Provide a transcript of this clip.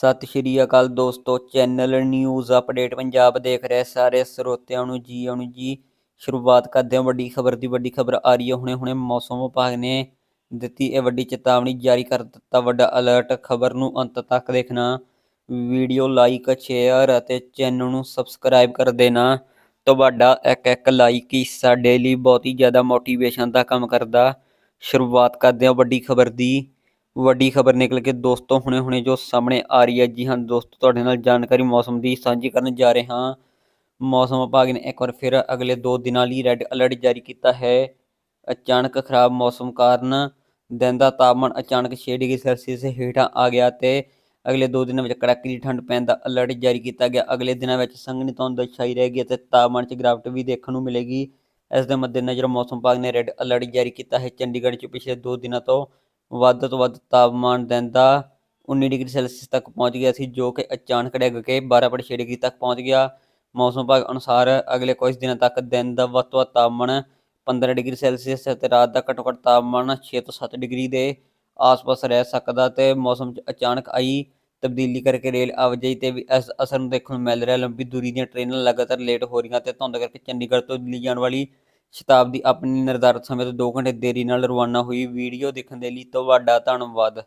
ਸਤਿ ਸ਼੍ਰੀ ਅਕਾਲ ਦੋਸਤੋ, channel news update Punjab ਦੇਖ ਰਹੇ ਸਾਰੇ ਸਰੋਤਿਆਂ ਨੂੰ ਜੀ ਆਉਣ ਜੀ। ਸ਼ੁਰੂਆਤ ਕਰਦੇ ਹਾਂ, ਵੱਡੀ ਖਬਰ ਦੀ, ਵੱਡੀ ਖਬਰ ਆ ਰਹੀ ਹੈ। ਹੁਣੇ ਹੁਣੇ ਮੌਸਮ ਵਿਭਾਗ ਨੇ ਦਿੱਤੀ ਇਹ ਵੱਡੀ ਚੇਤਾਵਨੀ, ਜਾਰੀ ਕਰ ਦਿੱਤਾ ਵੱਡਾ ਅਲਰਟ ਖਬਰ ਨੂੰ ਅੰਤ ਤੱਕ ਦੇਖਣਾ, ਵੀਡੀਓ ਲਾਈਕ ਸ਼ੇਅਰ ਅਤੇ ਚੈਨਲ ਨੂੰ ਸਬਸਕ੍ਰਾਈਬ ਕਰ ਦੇਣਾ। ਤੁਹਾਡਾ ਇੱਕ ਇੱਕ ਲਾਈਕ ਹੀ ਸਾਡੇ ਲਈ ਬਹੁਤ ਹੀ ਜ਼ਿਆਦਾ ਮੋਟੀਵੇਸ਼ਨ ਦਾ ਕੰਮ ਕਰਦਾ। ਸ਼ੁਰੂਆਤ ਕਰਦੇ ਹਾਂ ਵੱਡੀ ਖਬਰ ਦੀ। ਵੱਡੀ ਖਬਰ ਨਿਕਲ ਕੇ ਦੋਸਤੋ ਹੁਣੇ ਹੁਣੇ ਜੋ ਸਾਹਮਣੇ ਆ ਰਹੀ ਹੈ ਜੀ, ਹਾਂ ਦੋਸਤੋ, ਤੁਹਾਡੇ ਨਾਲ ਜਾਣਕਾਰੀ ਮੌਸਮ ਦੀ ਸਾਂਝੀ ਕਰਨ ਜਾ ਰਹੇ ਹਾਂ। ਮੌਸਮ ਵਿਭਾਗ ਨੇ ਇੱਕ ਵਾਰ ਫਿਰ ਅਗਲੇ 2 ਦਿਨਾਂ ਲਈ ਰੈੱਡ ਅਲਰਟ ਜਾਰੀ ਕੀਤਾ ਹੈ। ਅਚਾਨਕ ਖਰਾਬ ਮੌਸਮ ਕਾਰਨ ਦਿਨ ਦਾ ਤਾਪਮਾਨ ਅਚਾਨਕ 6 ਡਿਗਰੀ ਸੈਲਸੀਅਸ ਹੇਠਾਂ ਆ ਗਿਆ ਤੇ ਅਗਲੇ 2 ਦਿਨਾਂ ਵਿੱਚ ਕੜਾਕੇ ਦੀ ਠੰਡ ਪੈਣ ਦਾ ਅਲਰਟ ਜਾਰੀ ਕੀਤਾ ਗਿਆ। ਅਗਲੇ ਦਿਨਾਂ ਵਿੱਚ ਸੰਘਣੀ ਧੁੰਦ ਛਾਈ ਰਹੇਗੀ ਅਤੇ ਤਾਪਮਾਨ 'ਚ ਗਿਰਾਵਟ ਵੀ ਦੇਖਣ ਨੂੰ ਮਿਲੇਗੀ। ਇਸ ਦੇ ਮੱਦੇਨਜ਼ਰ ਮੌਸਮ ਵਿਭਾਗ ਨੇ ਰੈੱਡ ਅਲਰਟ ਜਾਰੀ ਕੀਤਾ ਹੈ। ਚੰਡੀਗੜ੍ਹ 'ਚ ਪਿਛਲੇ 2 ਦਿਨਾਂ ਤੋਂ ਵੱਧ ਤੋਂ ਵੱਧ ਤਾਪਮਾਨ ਦਿਨ ਦਾ 19 ਡਿਗਰੀ ਸੈਲਸੀਅਸ ਤੱਕ ਪਹੁੰਚ ਗਿਆ ਸੀ, ਜੋ ਕਿ ਅਚਾਨਕ ਡਿੱਗ ਕੇ 12.6 ਡਿਗਰੀ ਤੱਕ ਪਹੁੰਚ ਗਿਆ। ਮੌਸਮ ਵਿਭਾਗ ਅਨੁਸਾਰ ਅਗਲੇ ਕੁਝ ਦਿਨਾਂ ਤੱਕ ਦਿਨ ਦਾ ਵੱਧ ਤੋਂ ਵੱਧ ਤਾਪਮਾਨ 15 ਡਿਗਰੀ ਸੈਲਸੀਅਸ ਅਤੇ ਰਾਤ ਦਾ ਘੱਟੋ ਘੱਟ ਤਾਪਮਾਨ 6 ਤੋਂ 7 ਡਿਗਰੀ ਦੇ ਆਸ-ਪਾਸ ਰਹਿ ਸਕਦਾ ਤੇ ਮੌਸਮ 'ਚ ਅਚਾਨਕ ਆਈ ਤਬਦੀਲੀ ਕਰਕੇ ਰੇਲ ਆਵਾਜਾਈ ਤੇ ਵੀ ਇਸ ਅਸਰ ਨੂੰ ਦੇਖਣ ਨੂੰ ਮਿਲ ਰਿਹਾ। ਲੰਬੀ ਦੂਰੀ ਦੀਆਂ ਟ੍ਰੇਨਾਂ ਲਗਾਤਾਰ ਲੇਟ ਹੋ ਰਹੀਆਂ ਤੇ ਧੁੰਦ ਕਰਕੇ ਚੰਡੀਗੜ੍ਹ ਤੋਂ ਦਿੱਲੀ ਜਾਣ ਵਾਲੀ ਸ਼ਤਾਬਦੀ ਆਪਣੀ ਨਿਰਧਾਰਤ ਸਮੇਂ ਤੋਂ 2 ਘੰਟੇ ਦੇਰੀ ਨਾਲ ਰਵਾਨਾ ਹੋਈ। ਵੀਡੀਓ ਦੇਖਣ ਦੇ ਲਈ ਤੁਹਾਡਾ ਧੰਨਵਾਦ।